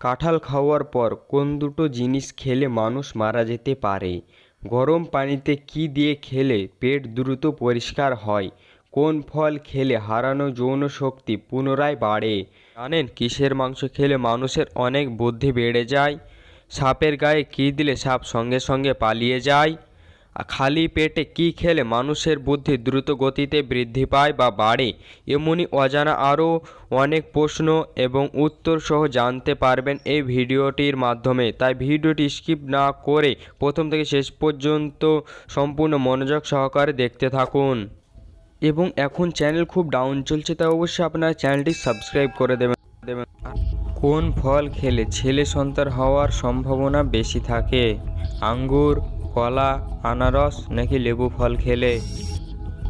কাঁঠাল খাওয়ার পর কোন দুটো জিনিস খেলে মানুষ মারা যেতে পারে? গরম পানিতে কি দিয়ে খেলে পেট দ্রুত পরিষ্কার হয়? কোন ফল খেলে হারানো যৌন শক্তি পুনরায় বাড়ে? জানেন কিসের মাংস খেলে মানুষের অনেক বুদ্ধি বেড়ে যায়? সাপের গায়ে কী দিলে সাপ সঙ্গে সঙ্গে পালিয়ে যায়? খালি পেটে কী খেলে মানুষের বুদ্ধি দ্রুত গতিতে বৃদ্ধি পায় বা বাড়ে, এমনই অজানা আরও অনেক প্রশ্ন এবং উত্তর সহ জানতে পারবেন এই ভিডিওটির মাধ্যমে। তাই ভিডিওটি স্কিপ না করে প্রথম থেকে শেষ পর্যন্ত সম্পূর্ণ মনোযোগ সহকারে দেখতে থাকুন। এবং এখন চ্যানেল খুব ডাউন চলছে, তাই অবশ্যই আপনার চ্যানেলটি সাবস্ক্রাইব করে দেবেন দেবেন। কোন ফল খেলে ছেলে সন্তান হওয়ার সম্ভাবনা বেশি থাকে? আঙ্গুর কলা, আনারস নাকি লেবু ফল খেলে?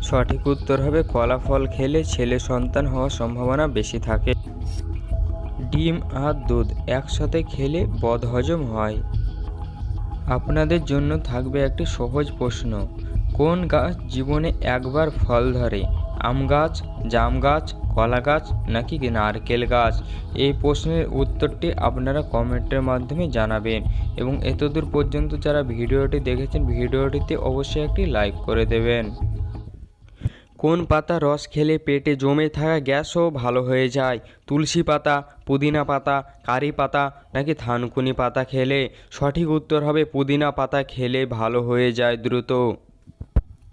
সঠিক উত্তর হবে কলা ফল খেলে ছেলে সন্তান হওয়ার সম্ভাবনা বেশি থাকে। ডিম আর দুধ একসাথে খেলে বদহজম হয়। আপনাদের জন্য থাকবে একটি সহজ প্রশ্ন, কোন গাছ জীবনে একবার ফল ধরে? আম গাছ, জাম গাছ, কলা গাছ নাকি নারকেল গাছ? এই প্রশ্নের উত্তরটি আপনারা কমেন্টের মাধ্যমে জানাবেন। এবং এতদূর পর্যন্ত যারা ভিডিওটি দেখেছেন, ভিডিওটিতে অবশ্যই একটি লাইক করে দেবেন। কোন পাতা রস খেলে পেটে জমে থাকা গ্যাসও ভালো হয়ে যায়? তুলসী পাতা, পুদিনা পাতা, কারি পাতা নাকি থানকুনি পাতা খেলে? সঠিক উত্তর হবে, পুদিনা পাতা খেলে ভালো হয়ে যায় দ্রুত।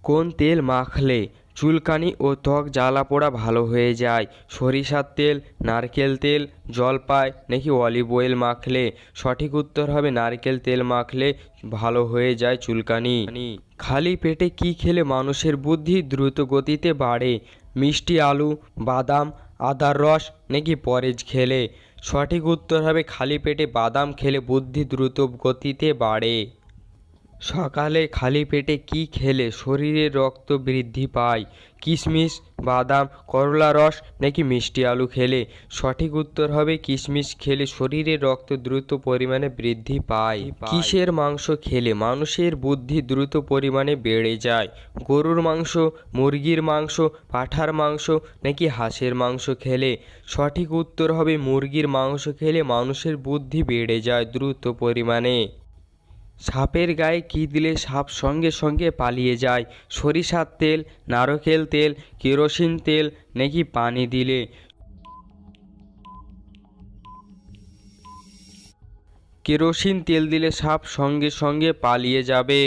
কোন তেল মাখলে চুলকানি ও ত্বক জ্বালা পোড়া ভালো হয়ে যায়। সরিষার তেল, নারকেল তেল জলপাই নাকি অলিভ অয়েল মাখলে? সঠিক উত্তর হবে নারকেল তেল মাখলে ভালো হয়ে যায় চুলকানি। খালি পেটে কি খেলে মানুষের বুদ্ধি দ্রুত গতিতে বাড়ে? মিষ্টি আলু, বাদাম, আদার রস নাকি পরেজ খেলে? সঠিক উত্তর হবে খালি পেটে বাদাম খেলে বুদ্ধি দ্রুত গতিতে বাড়ে। সকালে খালি পেটে কি খেলে শরীরে রক্ত বৃদ্ধি পায়? কিশমিশ, বাদাম, করলা রস নাকি মিষ্টি আলু খেলে? সঠিক উত্তর হবে কিশমিশ খেলে শরীরে রক্ত দ্রুত পরিমাণে বৃদ্ধি পায়। কিসের মাংস খেলে মানুষের বুদ্ধি দ্রুত পরিমাণে বেড়ে যায়? গরুর মাংস, মুরগির মাংস, পাঁঠার মাংস নাকি হাঁসের মাংস খেলে? সঠিক উত্তর হবে মুরগির মাংস খেলে মানুষের বুদ্ধি বেড়ে যায় দ্রুত পরিমাণে। সাপের গায়ে কী দিলে সাপ সঙ্গে সঙ্গে পালিয়ে যায়? সরিষার তেল, নারকেল তেল, কেরোসিন তেল নাকি পানি দিলে? কেরোসিন তেল দিলে সাপ সঙ্গে সঙ্গে পালিয়ে যাবে।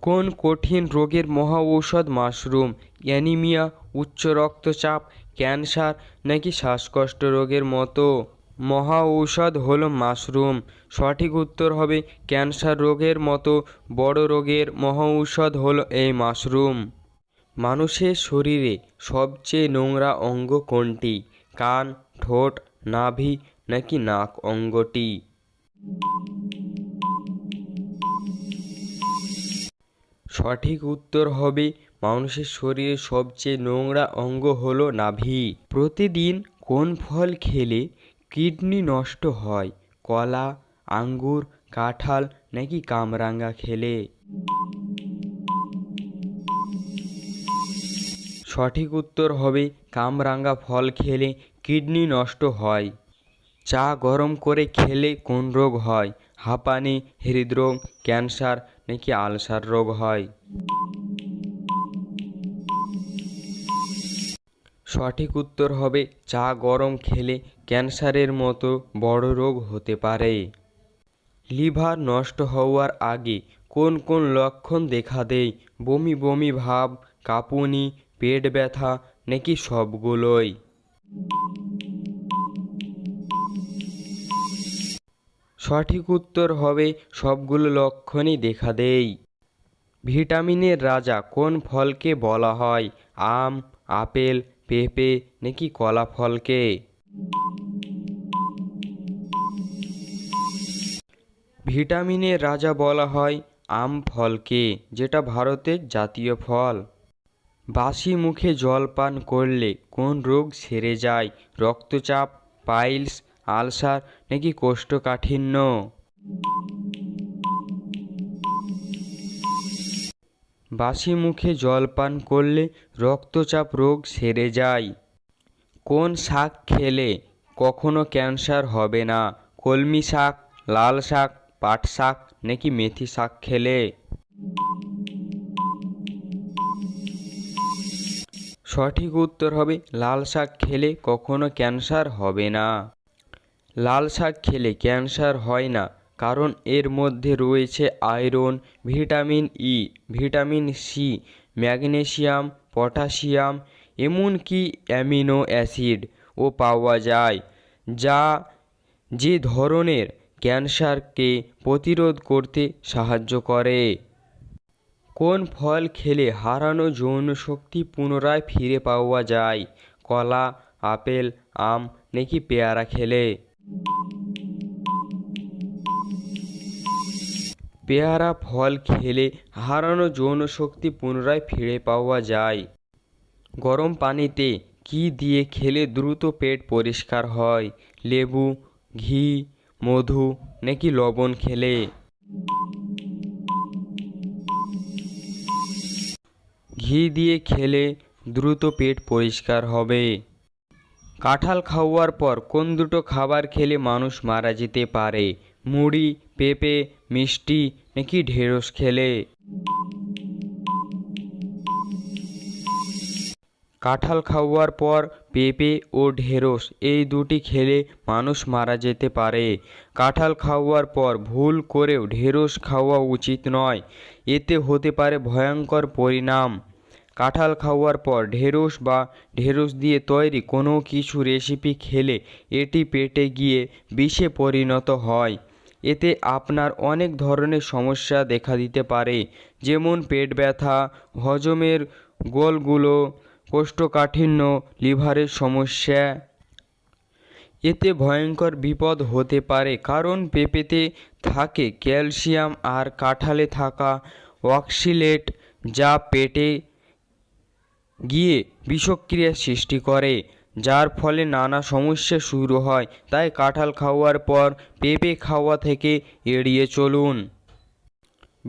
কোন কঠিন রোগের মহা ঔষধ মাশরুম? অ্যানিমিয়া, উচ্চ রক্তচাপ, ক্যান্সার নাকি শ্বাসকষ্ট রোগের মতো? মহা ঔষধ হল মাশরুম। সঠিক উত্তর হবে ক্যান্সার রোগের মতো। বড় রোগের মহা ঔষধ হল এই মাশরুম। মানুষের শরীরে সবচেয়ে নোংরা অঙ্গ কোনটি? কান, ঠোঁট, নাভি নাকি নাক অঙ্গটি? সঠিক উত্তর হবে মানুষের শরীরে সবচেয়ে নোংরা অঙ্গ হলো নাভি। প্রতিদিন কোন ফল খেলে কিডনি নষ্ট হয়, কলা, আঙ্গুর, কাঁঠাল নাকি কামরাঙ্গা খেলে? সঠিক উত্তর হবে কামরাঙ্গা ফল খেলে কিডনি নষ্ট হয়। চা গরম করে খেলে কোন রোগ হয়? হাঁপানি, হৃদরোগ, ক্যান্সার নাকি আলসার রোগ হয়? সঠিক উত্তর হবে চা গরম খেলে ক্যান্সারের মতো বড় রোগ হতে পারে। লিভার নষ্ট হওয়ার আগে কোন কোন লক্ষণ দেখা দেয়? বমি বমি ভাব, কাঁপুনি, পেট ব্যথা নাকি সবগুলোই? সঠিক উত্তর হবে সবগুলো লক্ষণই দেখা দেয়। ভিটামিনের রাজা কোন ফলকে বলা হয়? আম, আপেল পেঁপে নাকি কলা ফলকে? ভিটামিনের রাজা বলা হয় আম ফলকে, যেটা ভারতের জাতীয় ফল। বাসি মুখে জল পান করলে কোন রোগ সেরে যায়? রক্তচাপ, পাইলস, আলসার নাকি কোষ্ঠকাঠিন্য? বাসি মুখে জল পান করলে রক্তচাপ রোগ সেরে যায়। কোন শাক খেলে কখনো ক্যান্সার হবে না? কলমি শাক, লাল শাক, পাট শাক নাকি মেথি শাক খেলে? সঠিক উত্তর হবে, লাল শাক খেলে কখনো ক্যান্সার হবে না। লাল শাক খেলে ক্যান্সার হয় না। কারণ এর মধ্যে রয়েছে iron, vitamin E, vitamin C, magnesium, potassium, এমনকি অ্যামিনো অ্যাসিডও পাওয়া যায়, যা যে ধরনের ক্যান্সারকে প্রতিরোধ করতে সাহায্য করে। কোন ফল খেলে হারানো যৌন শক্তি পুনরায় ফিরে পাওয়া যায়? কলা, আপেল, আম, নাকি পেয়ারা খেলে? পেয়ারা, ফল খেলে হারানো যৌন শক্তি পুনরায় ফিরে পাওয়া যায়। গরম পানিতে কি দিয়ে খেলে দ্রুত পেট পরিষ্কার হয়? লেবু, ঘি, মধু নাকি লবণ খেলে? ঘি দিয়ে খেলে দ্রুত পেট পরিষ্কার হবে। কাঁঠাল খাওয়ার পর কোন দুটো খাবার খেলে মানুষ মারা যেতে পারে? মুড়ি পেঁপে, মিষ্টি নাকি ঢেঁড়স খেলে? কাঁঠাল খাওয়ার পর পেঁপে ও ঢেঁড়স এই দুটি খেলে মানুষ মারা যেতে পারে। কাঁঠাল খাওয়ার পর ভুল করেও ঢেঁড়স খাওয়া উচিত নয়। এতে হতে পারে ভয়ঙ্কর পরিণাম। কাঁঠাল খাওয়ার পর ঢেঁড়স বা ঢেঁড়স দিয়ে তৈরি কোনো কিছু রেসিপি খেলে এটি পেটে গিয়ে বিষে পরিণত হয়। এতে আপনার অনেক ধরনের সমস্যা দেখা দিতে পারে, যেমন পেট ব্যথা, হজমের গোলগুলো, কোষ্ঠকাঠিন্য, লিভারের সমস্যা। এতে ভয়ঙ্কর বিপদ হতে পারে, কারণ পেঁপেতে থাকে ক্যালসিয়াম আর কাঁঠালে থাকা অক্সিলেট যা পেটে গিয়ে বিষক্রিয়া সৃষ্টি করে। যার ফলে নানা সমস্যা শুরু হয়। তাই কাঁঠাল খাওয়ার পর পেঁপে খাওয়া থেকে এড়িয়ে চলুন।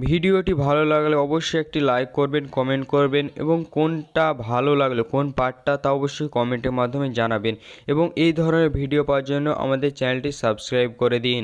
ভিডিওটি ভালো লাগলে অবশ্যই একটি লাইক করবেন, কমেন্ট করবেন এবং কোনটা ভালো লাগল, কোন পার্টটা তা অবশ্যই কমেন্টের মাধ্যমে জানাবেন এবং এই ধরনের ভিডিও পাওয়ার জন্য আমাদের চ্যানেলটি সাবস্ক্রাইব করে দিন।